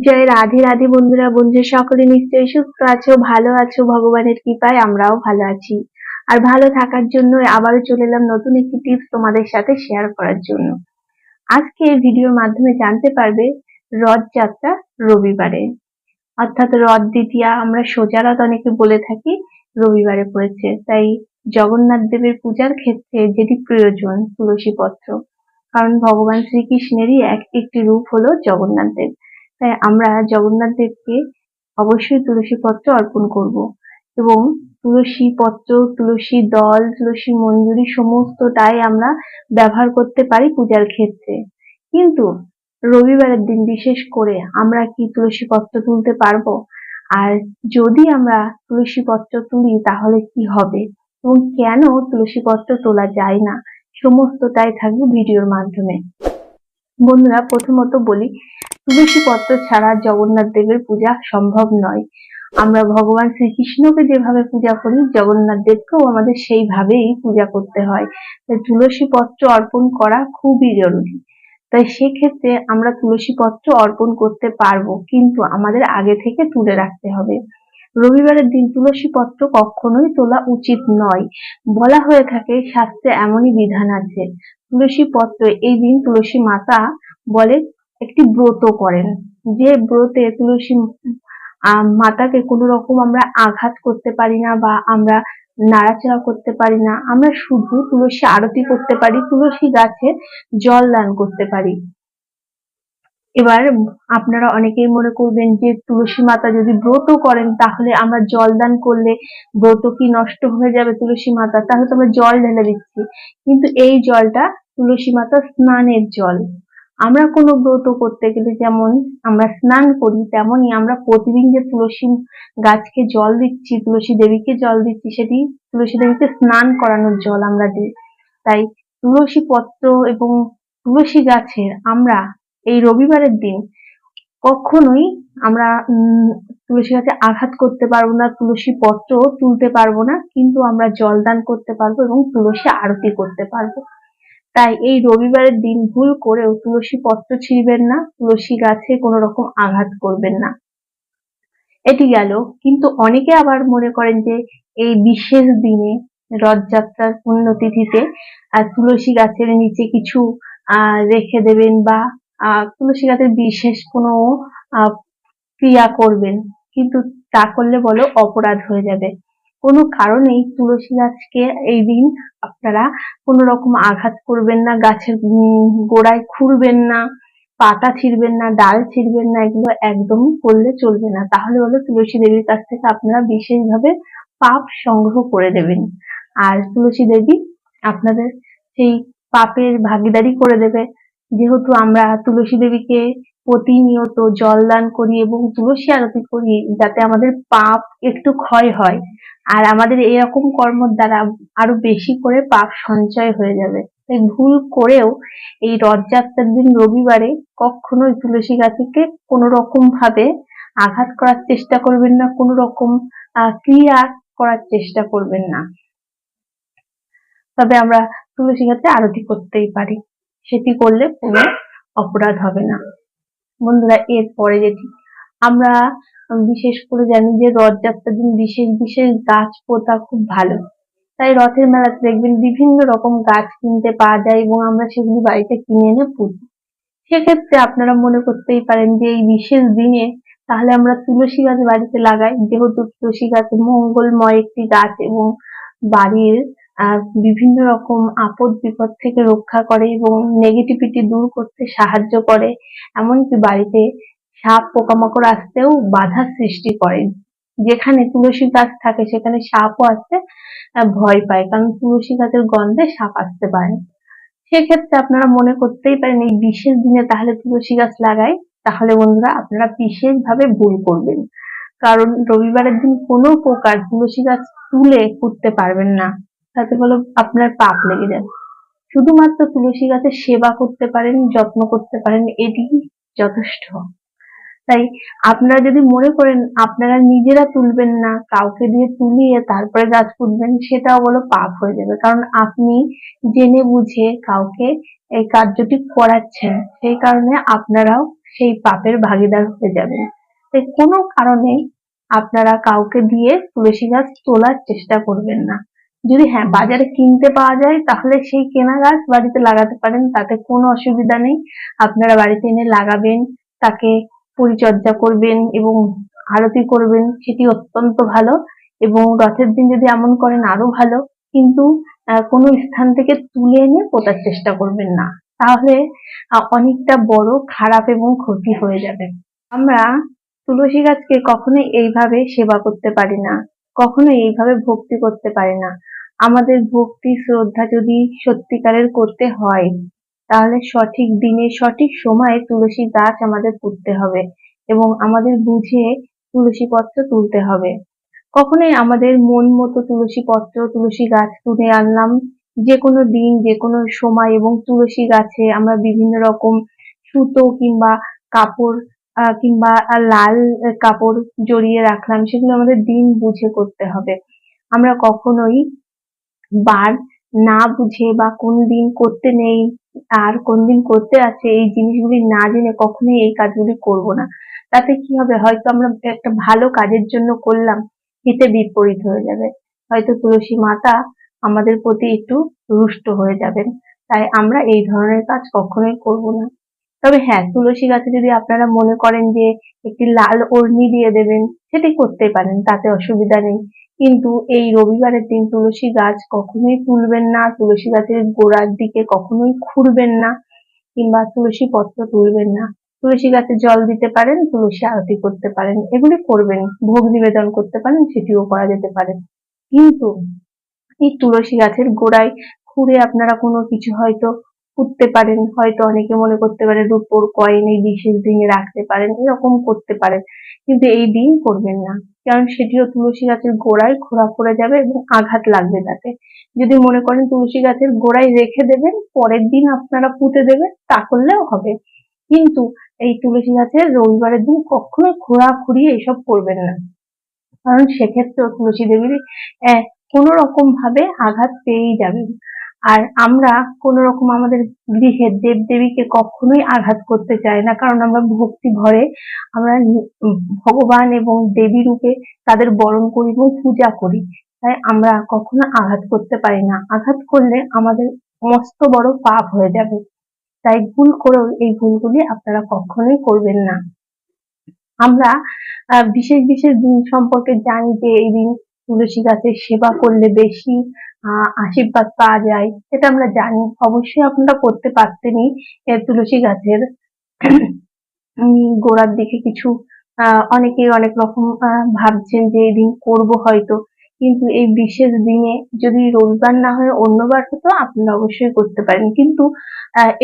জয় রাধে রাধে বন্ধুরা বন্ধু সকলে নিশ্চয়ই সুস্থ আছো, ভালো আছো, ভগবানের কৃপায় আমরাও ভালো আছি। আর ভালো থাকার জন্য আবারও চলে এলাম নতুন একটি টিপস তোমাদের সাথে শেয়ার করার জন্য। আজকে ভিডিওর মাধ্যমে জানতে পারবে রথযাত্রা রবিবারে। অর্থাৎ রথ দ্বিতীয়া আমরা সোজা রথ অনেকে বলে থাকি, রবিবারে পড়েছে। তাই জগন্নাথ দেবের পূজার ক্ষেত্রে যেটি প্রয়োজন, তুলসী পত্র। কারণ ভগবান শ্রীকৃষ্ণেরই এক, একটি রূপ হলো জগন্নাথ দেব। তাই আমরা জগন্নাথ দেবকে অবশ্যই তুলসী পত্র অর্পণ করব। এবং তুলসী পত্র, তুলসী দল, তুলসী মঞ্জুরি সমস্তটাই আমরা ব্যবহার করতে পারি পূজার ক্ষেত্রে। কিন্তু রবিবারের দিন বিশেষ করে আমরা কি তুলসী পত্র তুলতে পারব? আর যদি আমরা তুলসী পত্র তুলি, তাহলে কি হবে? এবং কেন তুলসী পত্র তোলা যায় না? সমস্তটাই থাকবে ভিডিওর মাধ্যমে। বন্ধুরা, প্রথমত বলি তুলসী পত্র ছাড়া জগন্নাথ দেবের পূজা সম্ভব নয়। আমরা ভগবান শ্রীকৃষ্ণকে যেভাবে পূজা করি, জগন্নাথ দেবকেও আমাদের সেইভাবেই পূজা করতে হয়। তাই তুলসী পত্র অর্পণ করা খুবই জরুরি। তাই সেক্ষেত্রে আমরা তুলসী পত্র অর্পণ করতে পারব, কিন্তু আমাদের আগে থেকে তুলে রাখতে হবে। রবিবারের দিন তুলসী পত্র কখনোই তোলা উচিত নয়। বলা হয়ে থাকে, শাস্ত্রে এমনই বিধান আছে তুলসী পত্র এই দিন তুলসী মাতা বলে একটি ব্রত করেন। যে ব্রতে তুলসী মাতাকে কোনো রকম আমরা আঘাত করতে পারি না বা আমরা নাড়াচাড়া করতে পারি না, আমরা শুধু তুলসী আরতি করতে পারি, তুলসী গাছে জল দান করতে পারি। এবার আপনারা অনেকেই মনে করবেন যে তুলসী মাতা যদি ব্রত করেন, তাহলে আমরা জল দান করলে ব্রত কি নষ্ট হয়ে যাবে তুলসী মাতা? তাহলে তো আমরা জল ঢেলে দিচ্ছি। কিন্তু এই জলটা তুলসী মাতা স্নানের জল। আমরা কোনো ব্রত করতে গেলে যেমন আমরা স্নান করি, তেমনই আমরা প্রতিদিন যে তুলসী গাছকে জল দিচ্ছি, তুলসী দেবীকে জল দিচ্ছি, সেটি তুলসী দেবীকে স্নান করানোর জল আমরা দিই। তাই তুলসী পত্র এবং তুলসী গাছের আমরা এই রবিবারের দিন কখনোই আমরা তুলসী গাছে আঘাত করতে পারব না, তুলসী পত্র তুলতে পারব না, কিন্তু আমরা জল দান করতে পারব এবং তুলসী আরতি করতে পারব। তাই এই রবিবারের দিন ভুল করেও তুলসী পত্র ছিঁড়বেন না, তুলসী গাছে কোনো রকম আঘাত করবেন না। এটি গেল। কিন্তু অনেকে আবার মনে করেন যে এই বিশেষ দিনে রথযাত্রার পুণ্যতিথিতে তুলসী গাছের নিচে কিছু রেখে দেবেন বা তুলসী গাছের বিশেষ কোনো ক্রিয়া করবেন। কিন্তু তা করলে বলো অপরাধ হয়ে যাবে। কোনো কারণেই তুলসী গাছকে এই দিন আপনারা কোনো রকম আঘাত করবেন না, গাছের গোড়ায় খুঁড়বেন না, পাতা ছিঁড়বেন না, ডাল ছিঁড়বেন না, এগুলো একদম করলে চলবে না। তাহলে হলো তুলসী দেবীর কাছ থেকে আপনারা বিশেষভাবে পাপ সংগ্রহ করে দেবেন। আর তুলসী দেবী আপনাদের সেই পাপের ভাগিদারি করে দেবে। যেহেতু আমরা তুলসী দেবীকে প্রতিনিয়ত জল দান করি এবং তুলসী আরতি করি, যাতে আমাদের পাপ একটু ক্ষয় হয়। আর আমাদের এরকম কর্মর দ্বারা আরও বেশি করে পাপ সঞ্চয় হয়ে যাবে। তাই ভুল করেও এই রথযাত্রার দিন রবিবারে কখনোই তুলসী গাছকে কোনো রকম ভাবে আঘাত করার চেষ্টা করবেন না কোনো রকম ক্রিয়া করার চেষ্টা করবেন না। তবে আমরা তুলসী গাছে আরতি করতেই পারি। সেটি করলে কোনো অপরাধ হবে না। বন্ধুরা, এরপরে যেটি, আমরা বিশেষ করে জানি যে রথযাত্রার দিন বিশেষ বিশেষ গাছ পোতা খুব ভালো। তাই রথের মেলাতে দেখবেন বিভিন্ন রকম গাছ কিনতে পাওয়া যায় এবং আমরা সেগুলি বাড়িতে কিনে এনে পুঁতি সেক্ষেত্রে আপনারা মনে করতেই পারেন যে এই বিশেষ দিনে তাহলে আমরা তুলসী গাছ বাড়িতে লাগাই। যেহেতু তুলসী গাছ মঙ্গলময় একটি গাছ এবং বাড়ির বিভিন্ন রকম আপদ বিপদ থেকে রক্ষা করে এবং নেগেটিভিটি দূর করতে সাহায্য করে। এমনকি বাড়িতে সাপ পোকামাকড় আসতেও বাধা সৃষ্টি করেন যেখানে তুলসী গাছ থাকে, সেখানে সাপও আসতে ভয় পায়, কারণ তুলসী গাছের গন্ধে সাপ আসতে পারে। সেক্ষেত্রে আপনারা মনে করতেই পারেন, এই বিশেষ দিনে তাহলে তুলসী গাছ লাগাই, তাহলে বন্ধুরা আপনারা বিশেষভাবে ভুল করবেন। কারণ রবিবারের দিন কোনো প্রকার তুলসী গাছ তুলে করতে পারবেন না। তাতে বলো আপনার পাপ লেগে যাবে শুধুমাত্র তুলসী গাছের সেবা করতে পারেন, যত্ন করতে পারেন এটি যথেষ্ট। তাই আপনারা যদি মনে করেন আপনারা নিজেরা তুলবেন না, কাউকে দিয়ে তুলিয়ে তারপরে গাছ পুঁতবেন, সেটাও বলো পাপ হয়ে যাবে। কারণ আপনি জেনে বুঝে কাউকে এই কার্যটি করাচ্ছেন, সেই কারণে আপনারাও সেই পাপের ভাগিদার হয়ে যাবেন। তাই কোনো কারণে আপনারা কাউকে দিয়ে তুলসী গাছ তোলার চেষ্টা করবেন না। যদি হ্যাঁ বাজারে কিনতে পাওয়া যায়, তাহলে সেই কেনা গাছ বাড়িতে লাগাতে পারেন, তাতে কোনো অসুবিধা নেই। আপনারা বাড়িতে এনে লাগাবেন, তাকে পরিচর্যা করবেন এবং আরতি করবেন, সেটি অত্যন্ত ভালো। এবং রথের দিন যদি এমন করেন, আরও ভালো। কিন্তু কোনো স্থান থেকে তুলে এনে পোতার চেষ্টা করবেন না। তাহলে অনেকটা বড়, খারাপ এবং ক্ষতি হয়ে যাবে। আমরা তুলসী গাছকে কখনোই এইভাবে সেবা করতে পারি না। কখনো এইভাবে ভক্তি করতে পারি না। আমাদের ভক্তি শ্রদ্ধা যদি সত্যিকারের করতে হয় তাহলে সঠিক দিনে, সঠিক সময়ে তুলসী গাছ আমাদের পুঁততে হবে এবং আমাদের বুঝে তুলসী পত্র তুলতে হবে। কখনোই আমাদের মন মতো তুলসী পত্র, তুলসী গাছ তুলে আনলাম। যে কোনো দিন যে কোনো সময় এবং তুলসী গাছে আমরা বিভিন্ন রকম সুতো কিংবা কাপড় কিংবা লাল কাপড় জড়িয়ে রাখলাম, সেগুলো আমাদের দিন বুঝে করতে হবে। আমরা কখনোই বার না বুঝে বা কোন দিন করতে নেই। আর কোনদিন করতে আছে, এই জিনিসগুলি না জেনে কখনোই এই কাজগুলি করব না। তাতে কি হবে? হয়তো আমরা একটা ভালো কাজের জন্য করলাম হিতে বিপরীত হয়ে যাবে। হয়তো তুলসী মাতা আমাদের প্রতি একটু রুষ্ট হয়ে যাবেন। তাই আমরা এই ধরনের কাজ কখনোই করব না। তবে হ্যাঁ তুলসী গাছে যদি আপনারা মনে করেন যে একটি লাল ওড়নি দিয়ে দেবেন, সেটি করতে পারেন, তাতে অসুবিধা নেই। কিন্তু এই রবিবারের দিন তুলসী গাছ কখনোই তুলবেন না, তুলসী গাছের গোড়ার দিকে কখনোই খুঁড়বেন না, কিংবা তুলসী পত্র তুলবেন না। তুলসী গাছে জল দিতে পারেন, তুলসী আরতি করতে পারেন, এগুলি করবেন, ভোগ নিবেদন করতে পারেন, সেটিও করা যেতে পারে। কিন্তু এই তুলসী গাছের গোড়ায় খুঁড়ে আপনারা কোনো কিছু হয়তো পুঁততে পারেন, হয়তো অনেকে মনে করতে পারে রূপোর কয়েন এই বিশেষ দিনে রাখতে পারেন, এরকম করতে পারেন। কিন্তু এই দিন করবেন না, কারণ সেটিও তুলসী গাছের গোড়ায় খোঁড়া পড়ে যাবে এবং আঘাত লাগবে তাতে। যদি মনে করেন তুলসী গাছের গোড়ায় রেখে দেবেন, পরের দিন আপনারা পুঁতে দেবেন, তা করলেও হবে। কিন্তু এই তুলসী গাছের রবিবারের দিন কখনোই খোঁড়াখুড়ি এসব করবেন না। কারণ সেক্ষেত্রেও তুলসী দেবীর কোনো রকম ভাবে আঘাত পেয়েই যাবেন। আর আমরা কোনো রকম আমাদের গৃহের দেব দেবীকে কখনোই আঘাত করতে চাই না, কারণ আমরা ভক্তি ভরে আমরা ভগবান এবং দেবী রূপে তাদের বরণ করি এবং পূজা করি। তাই আমরা কখনো আঘাত করতে পারি না। আঘাত করলে আমাদের মস্ত বড় পাপ হয়ে যাবে। তাই ভুল করেও এই ভুলগুলি আপনারা কখনোই করবেন না। আমরা বিশেষ বিশেষ দিন সম্পর্কে জানি যে এই দিন তুলসী গাছের সেবা করলে বেশি আশীর্বাদ পাওয়া যায় সেটা আমরা জানি। অবশ্যই আপনারা করতে পারতেনই তুলসী গাছের গোড়ার দিকে কিছু আহ, অনেকেই অনেক রকম ভাবছেন যে এই দিন করব হয়তো। কিন্তু এই বিশেষ দিনে যদি রবিবার না হয়ে অন্যবার হতো আপনারা অবশ্যই করতে পারেন। কিন্তু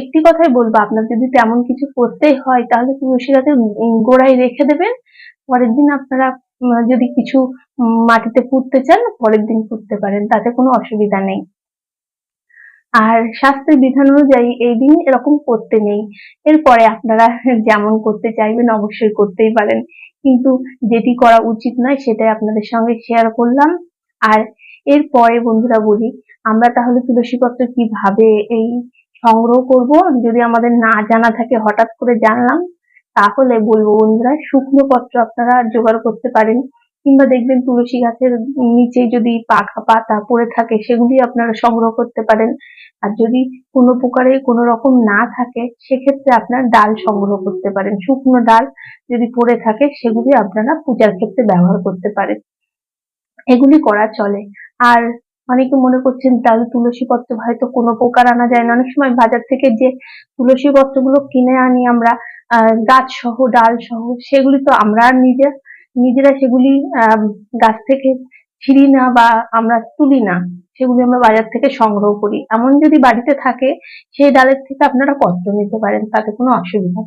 একটি কথাই বলব আপনার যদি তেমন কিছু করতেই হয় তাহলে তুলসী গাছের গোড়ায় রেখে দেবেন পরের দিন আপনারা যদি কিছু মাটিতে পুঁততে চান, পরের দিন পুঁততে পারেন, তাতে কোনো অসুবিধা নেই। আর শাস্ত্রের বিধান অনুযায়ী এই দিন এরকম করতে নেই। এরপরে আপনারা যেমন করতে চাইবেন, অবশ্যই করতেই পারেন। কিন্তু যেটি করা উচিত নয়, সেটাই আপনাদের সঙ্গে শেয়ার করলাম। আর এরপরে বন্ধুরা বলি, আমরা তাহলে তুলসী পত্র কীভাবে এই সংগ্রহ করব? যদি আমাদের না জানা থাকে, হঠাৎ করে জানলাম। তাহলে বলব বন্ধুরা, শুকনো পত্র আপনারা জোগাড় করতে পারেন, কিংবা দেখবেন তুলসী গাছের নিচে যদি পাখা পাতা পড়ে থাকে, সেগুলি আপনারা সংগ্রহ করতে পারেন। আর যদি কোনো প্রকারে কোনো রকম না থাকে, সেক্ষেত্রে আপনার ডাল সংগ্রহ করতে পারেন। শুকনো ডাল যদি পড়ে থাকে, সেগুলি আপনারা পূজার ক্ষেত্রে ব্যবহার করতে পারেন। এগুলি করা চলে। আর অনেকে মনে করছেন, তাহলে তুলসী পত্র হয়তো কোনো প্রকার আনা যায় না। অনেক সময় বাজার থেকে যে তুলসী পত্রগুলো কিনে আনি আমরা গাছ সহ ডাল সহ সেগুলি তো আমরা নিজে নিজেরা সেগুলি গাছ থেকে ছিঁড়ি না বা আমরা তুলি না, সেগুলি আমরা বাজার থেকে সংগ্রহ করি এমন যদি বাড়িতে থাকে, সেই ডালের থেকে আপনারা পত্র নিতে পারেন, তাতে কোনো অসুবিধা।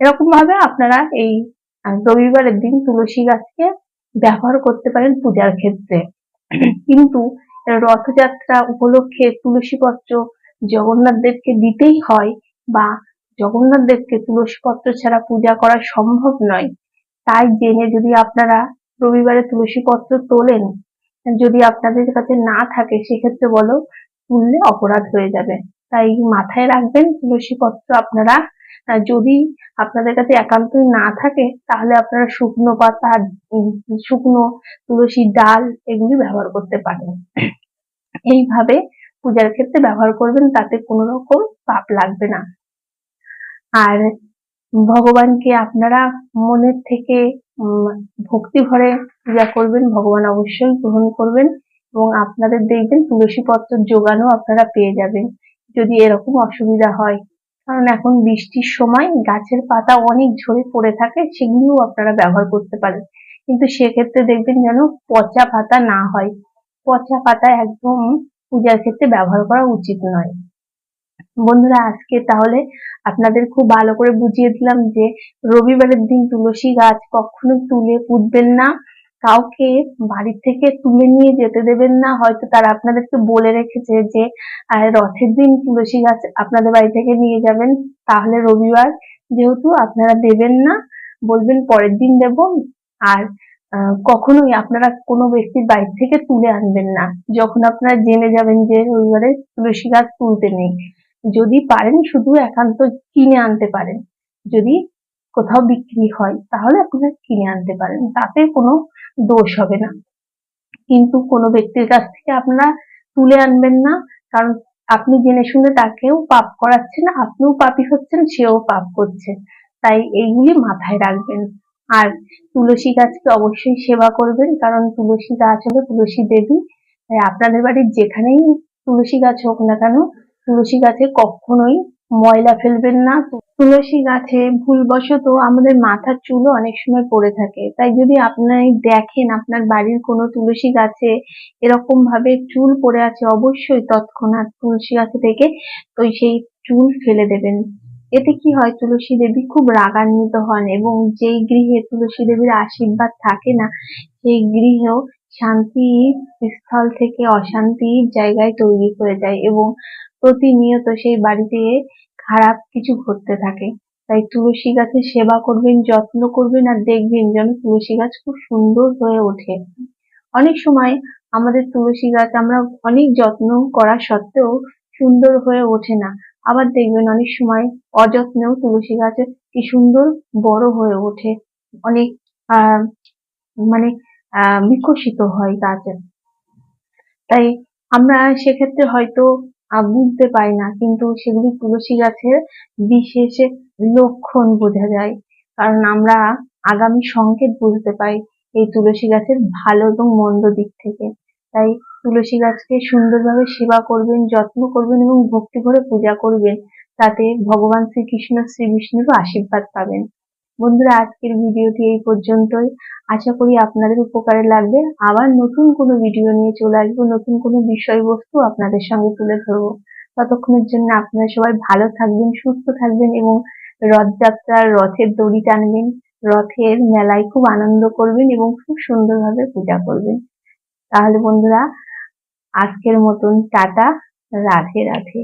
এরকম ভাবে আপনারা এই রবিবারের দিন তুলসী গাছকে ব্যবহার করতে পারেন পূজার ক্ষেত্রে কিন্তু রথযাত্রা উপলক্ষে তুলসী পত্র জগন্নাথ দেবকে দিতেই হয় বা জগন্নাথ দেবকে তুলসী পত্র ছাড়া পূজা করা সম্ভব নয়। তাই জেনে যদি আপনারা রবিবারে তুলসী পত্র তোলেন, যদি আপনাদের কাছে না থাকে, সেক্ষেত্রে বলো, তুললে অপরাধ হয়ে যাবে। তাই মাথায় রাখবেন তুলসী পত্র আপনারা, যদি আপনাদের কাছে একান্তই না থাকে, তাহলে আপনারা শুকনো পাতা শুকনো তুলসীর ডাল এগুলি ব্যবহার করতে পারেন। এইভাবে পূজার ক্ষেত্রে ব্যবহার করবেন, তাতে কোনো রকম পাপ লাগবে না। আর ভগবানকে আপনারা মনের থেকে ভক্তি ভরে পূজা করবেন, ভগবান অবশ্যই গ্রহণ করবেন এবং আপনাদের দেখবেন তুলসী পত্র জোগানো আপনারা পেয়ে যাবেন যদি এরকম অসুবিধা হয়। কারণ এখন বৃষ্টির সময় গাছের পাতা অনেক ঝরে পড়ে থাকে, সেগুলিও আপনারা ব্যবহার করতে পারেন। কিন্তু সেক্ষেত্রে দেখবেন যেন পচা পাতা না হয়। পচা পাতা একদম পূজার ক্ষেত্রে ব্যবহার করা উচিত নয়। বন্ধুরা, আজকে তাহলে আপনাদের খুব ভালো করে বুঝিয়ে দিলাম যে রবিবারের দিন তুলসী গাছ কখনো তুলে পুঁতবেন না, কাউকে বাড়ি থেকে তুলে নিয়ে যেতে দেবেন না। হয়তো তারা আপনাদেরকে বলে রেখেছে যে রথের দিন তুলসী গাছ আপনাদের বাড়ি থেকে নিয়ে যাবেন। তাহলে রবিবার যেহেতু আপনারা দেবেন না, বলবেন পরের দিন দেব। আর কখনোই আপনারা কোনো ব্যক্তির বাড়ি থেকে তুলে আনবেন না। যখন আপনারা জেনে যাবেন যে রবিবারে তুলসী গাছ তুলতে নেই। যদি পারেন শুধু একান্ত কিনে আনতে পারেন। যদি কোথাও বিক্রি হয়, তাহলে আপনারা কিনে আনতে পারেন, তাতে কোনো দোষ হবে না। কিন্তু কোনো ব্যক্তির কাছ থেকে আপনারা তুলে আনবেন না, কারণ আপনি জেনে শুনে তাকেও পাপ করাচ্ছেন, আপনিও পাপী হচ্ছেন, সেও পাপ করছে। তাই এইগুলি মাথায় রাখবেন। আর তুলসী গাছকে অবশ্যই সেবা করবেন, কারণ তুলসী গাছ হলো তুলসী দেবী। তাই আপনাদের বাড়ির যেখানেই তুলসী গাছ হোক না কেন তুলসী গাছে কখনোই ময়লা ফেলবেন না। তুলসী গাছে ভুলবশত আমাদের মাথার চুলও অনেক সময় পড়ে থাকে। তাই যদি আপনি দেখেন আপনার বাড়ির কোনো তুলসী গাছে এরকম ভাবে চুল পড়ে আছে, অবশ্যই তৎক্ষণাৎ তুলসী গাছে থেকে ওই সেই চুল ফেলে দেবেন। এতে কি হয়, তুলসী দেবী খুব রাগান্বিত হন এবং যেই গৃহে তুলসী দেবীর আশীর্বাদ থাকে না, সেই গৃহেও শান্তি স্থল থেকে অশান্তির জায়গায় তৈরি হয়ে যায় এবং প্রতিনিয়ত সেই বাড়িতে খারাপ কিছু ঘটতে থাকে। তাই তুলসী গাছের সেবা করবেন, যত্ন করবেন আর দেখবেন যেন তুলসী গাছ খুব সুন্দর হয়ে ওঠে। অনেক সময় আমাদের তুলসী গাছ আমরা অনেক যত্ন করা সত্ত্বেও সুন্দর হয়ে ওঠে না। আবার দেখবেন অনেক সময় অযত্নেও তুলসী গাছে কি সুন্দর বড় হয়ে ওঠে। অনেক মানে বিকশিত হয় গাছে। তাই আমরা সেক্ষেত্রে হয়তো বুঝতে পারি না। কিন্তু সেগুলি তুলসী গাছের বিশেষ লক্ষণ বোঝা যায়। কারণ আমরা আগামী সংকেত বুঝতে পাই এই তুলসী গাছের ভালো এবং মন্দ দিক থেকে। তাই তুলসী গাছকে সুন্দরভাবে সেবা করবেন, যত্ন করবেন এবং ভক্তি ভরে পূজা করবেন। তাতে ভগবান শ্রীকৃষ্ণ শ্রী বিষ্ণুরও আশীর্বাদ পাবেন। বন্ধুরা, আজকের ভিডিওটি এই পর্যন্তই। আশা করি আপনাদের উপকারে লাগবে। আবার নতুন কোনো ভিডিও নিয়ে চলে আসব, নতুন কোনো বিষয়বস্তু আপনাদের সঙ্গে তুলে ধরবো। ততক্ষণের জন্য আপনারা সবাই ভালো থাকবেন, সুস্থ থাকবেন এবং রথযাত্রার রথের দড়ি টানবেন। রথের মেলায় খুব আনন্দ করবেন এবং খুব সুন্দরভাবে পূজা করবেন। তাহলে বন্ধুরা, আজকের মতন টাটা, রাধে রাধে।